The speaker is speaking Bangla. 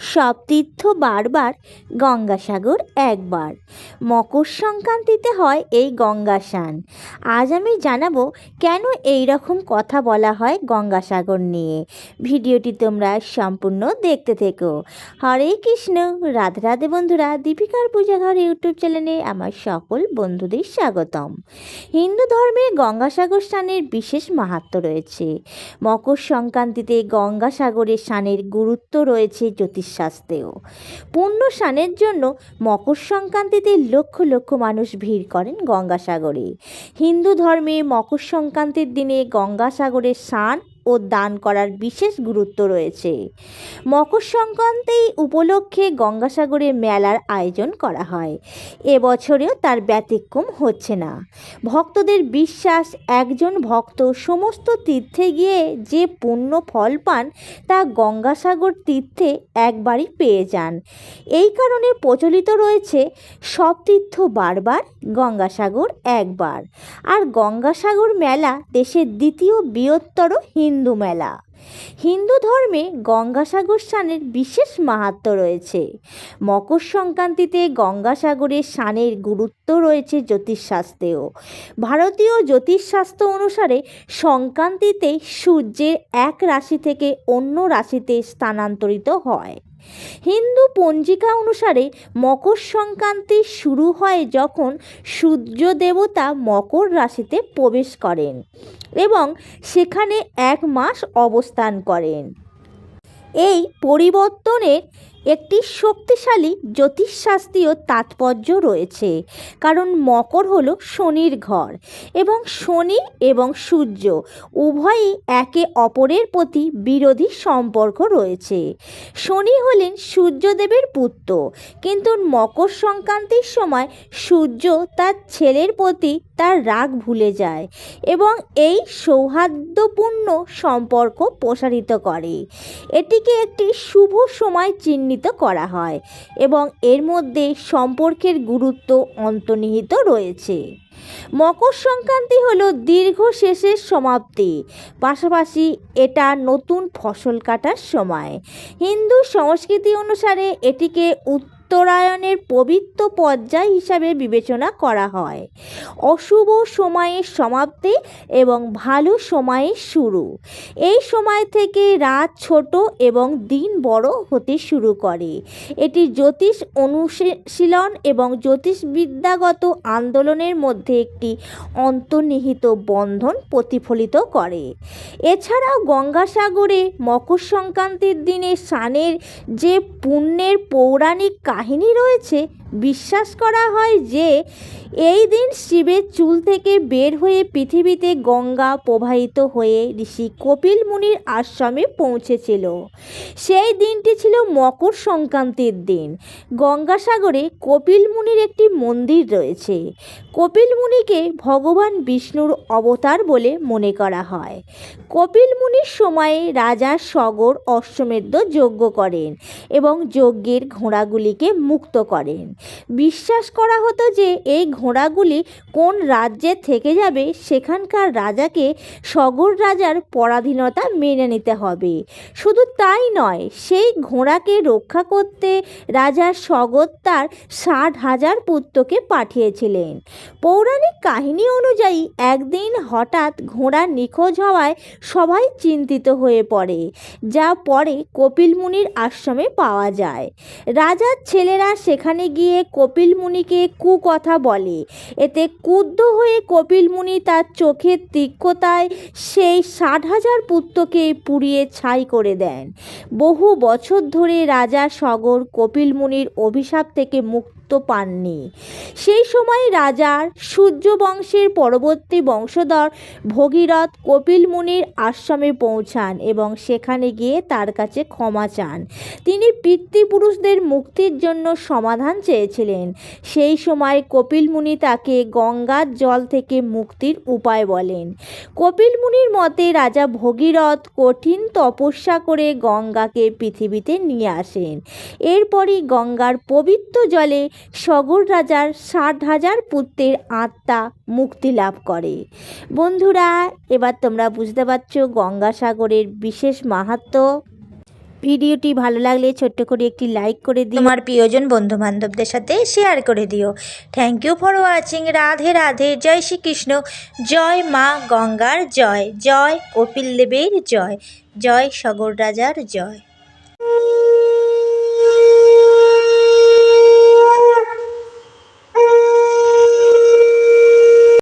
সব তীর্থ বারবার গঙ্গাসাগর একবার। মকর সংক্রান্তিতে হয় এই গঙ্গা স্নান আজ আমি জানাব কেন এই রকম কথা বলা হয় গঙ্গাসাগর নিয়ে। ভিডিওটি তোমরা সম্পূর্ণ দেখতে থেকো। হরে কৃষ্ণ। রাধে রাধে বন্ধুরা। দীপিকার পূজাঘর ইউটিউব চ্যানেলে আমার সকল বন্ধুদের স্বাগতম। হিন্দু ধর্মে গঙ্গাসাগর স্নানের বিশেষ মাহাত্ম রয়েছে। মকর সংক্রান্তিতে গঙ্গাসাগরের স্নানের গুরুত্ব রয়েছে জ্যোতিষশাস্ত্রেও পূর্ণ স্নানের জন্য মকর সংক্রান্তিতে লক্ষ লক্ষ মানুষ ভিড় করেন গঙ্গাসাগরে। হিন্দু ধর্মে মকর সংক্রান্তির দিনে গঙ্গাসাগরে স্নান ও দান করার বিশেষ গুরুত্ব রয়েছে। মকর সংক্রান্তি উপলক্ষে গঙ্গাসাগরে মেলার আয়োজন করা হয়। এবছরেও তার ব্যতিক্রম হচ্ছে না। ভক্তদের বিশ্বাস, একজন ভক্ত সমস্ত তীর্থে গিয়ে যে পুণ্য ফল পান, তা গঙ্গাসাগর তীর্থে একবারই পেয়ে যান। এই কারণে প্রচলিত রয়েছে, সব তীর্থ বারবার গঙ্গাসাগর একবার। আর গঙ্গাসাগর মেলা দেশের দ্বিতীয় বৃহত্তর হিন্দু মেলা। হিন্দু ধর্মে গঙ্গাসাগর স্নানের বিশেষ মাহাত্ম রয়েছে। মকর সংক্রান্তিতে গঙ্গাসাগরে স্নানের গুরুত্ব রয়েছে জ্যোতিষশাস্ত্রেও। ভারতীয় জ্যোতিষশাস্ত্র অনুসারে সংক্রান্তিতে সূর্যের এক রাশি থেকে অন্য রাশিতে স্থানান্তরিত হয়। হিন্দু পঞ্জিকা অনুসারে মকর সংক্রান্তি শুরু হয় যখন সূর্য দেবতা মকর রাশিতে প্রবেশ করেন এবং সেখানে এক মাস অবস্থান করেন। এই পরিবর্তনের একটি শক্তিশালী জ্যোতিষশাস্ত্রীয় তাৎপর্য রয়েছে, কারণ মকর হলো শনির ঘর এবং শনি এবং সূর্য উভয়ই একে অপরের প্রতি বিরোধী সম্পর্ক রয়েছে। শনি হলেন সূর্যদেবের পুত্র, কিন্তু মকর সংক্রান্তির সময় সূর্য তার ছেলের প্রতি তার রাগ ভুলে যায় এবং এই সৌহার্দ্যপূর্ণ সম্পর্ক প্রসারিত করে। এটিকে একটি শুভ সময় চিহ্নিত করা হয় এবং এর মধ্যে সম্পর্কের গুরুত্ব অন্তর্নিহিত রয়েছে। মকর সংক্রান্তি হলো দীর্ঘ শেষের সমাপ্তি। পাশাপাশি এটা নতুন ফসল কাটার সময়। হিন্দু সংস্কৃতি অনুসারে এটিকে উত্তরায়ণের পবিত্র পর্যায় হিসাবে বিবেচনা করা হয়। অশুভ সময়ের সমাপ্তি এবং ভালো সময়ের শুরু। এই সময় থেকে রাত ছোট এবং দিন বড় হতে শুরু করে। এটি জ্যোতিষ অনুশীলন এবং জ্যোতিষবিদ্যাগত আন্দোলনের মধ্যে একটি অন্তর্নিহিত বন্ধন প্রতিফলিত করে। এছাড়াও গঙ্গাসাগরে মকর সংক্রান্তির দিনে স্নানের যে পুণ্যের পৌরাণিক কাহিনী রয়েছে বিশ্বাস করা হয় যে এই দিন শিবের চুল থেকে বের হয়ে পৃথিবীতে গঙ্গা প্রবাহিত হয়ে ঋষি কপিল মুনির আশ্রমে পৌঁছেছিল। সেই দিনটি ছিল মকর সংক্রান্তির দিন। গঙ্গাসাগরে কপিল মুনির একটি মন্দির রয়েছে। কপিল মুনিকে ভগবান বিষ্ণুর অবতার বলে মনে করা হয়। কপিল মুনির সময়ে রাজা সগর অশ্বমেধ যজ্ঞ করেন এবং যজ্ঞের ঘোড়াগুলিকে মুক্ত করেন। বিশ্বাস করা হতো যে এই ঘোড়াগুলি কোন রাজ্যে থেকে যাবে সেখানকার রাজাকে সগর রাজার পরাধীনতা মেনে নিতে হবে। শুধু তাই নয়, সেই ঘোড়াকে রক্ষা করতে রাজা সগর তার ষাট হাজার পুত্রকে পাঠিয়েছিলেন। পৌরাণিক কাহিনী অনুযায়ী একদিন হঠাৎ ঘোড়া নিখোঁজ হওয়ায় সবাই চিন্তিত হয়ে পড়ে, যা পরে কপিল মুনির আশ্রমে পাওয়া যায়। রাজার ছেলেরা সেখানে গিয়ে কপিল মুনিকে কুকথা বলে। এতে ক্রুদ্ধ হয়ে কপিল মুনি তার চোখের তীক্ষ্ণতায় সেই ষাট হাজার পুত্রকে পুড়িয়ে ছাই করে দেন। বহু বছর ধরে রাজা সগর কপিল মুনির অভিশাপ থেকে মুক্ত পাননি। সেই সময় রাজার সূর্য বংশের পরবর্তী বংশধর ভগীরথ কপিল মুনির আশ্রমে পৌঁছান এবং সেখানে গিয়ে তার কাছে ক্ষমা চান। তিনি পিতৃপুরুষদের মুক্তির জন্য সমাধান চেয়েছিলেন। সেই সময় কপিল মুনি তাকে গঙ্গার জল থেকে মুক্তির উপায় বলেন। কপিল মুনির মতে রাজা ভগীরথ কঠিন তপস্যা করে গঙ্গাকে পৃথিবীতে নিয়ে আসেন। এরপরই গঙ্গার পবিত্র জলে সগর রাজার ষাট হাজার পুত্রের আত্মা মুক্তি লাভ করে। বন্ধুরা, এবার তোমরা বুঝতে পারছ গঙ্গাসাগরের বিশেষ মাহাত্ম্য ভিডিওটি ভালো লাগলে ছোট্ট করে একটি লাইক করে দিও। তোমার প্রিয়জন বন্ধু বান্ধবদের সাথে শেয়ার করে দিও। Thank you for watching Radhe Radhe. জয় শ্রীকৃষ্ণ। জয় মা গঙ্গার জয়। জয় কপিল দেবের জয়। জয় সগর রাজার জয়।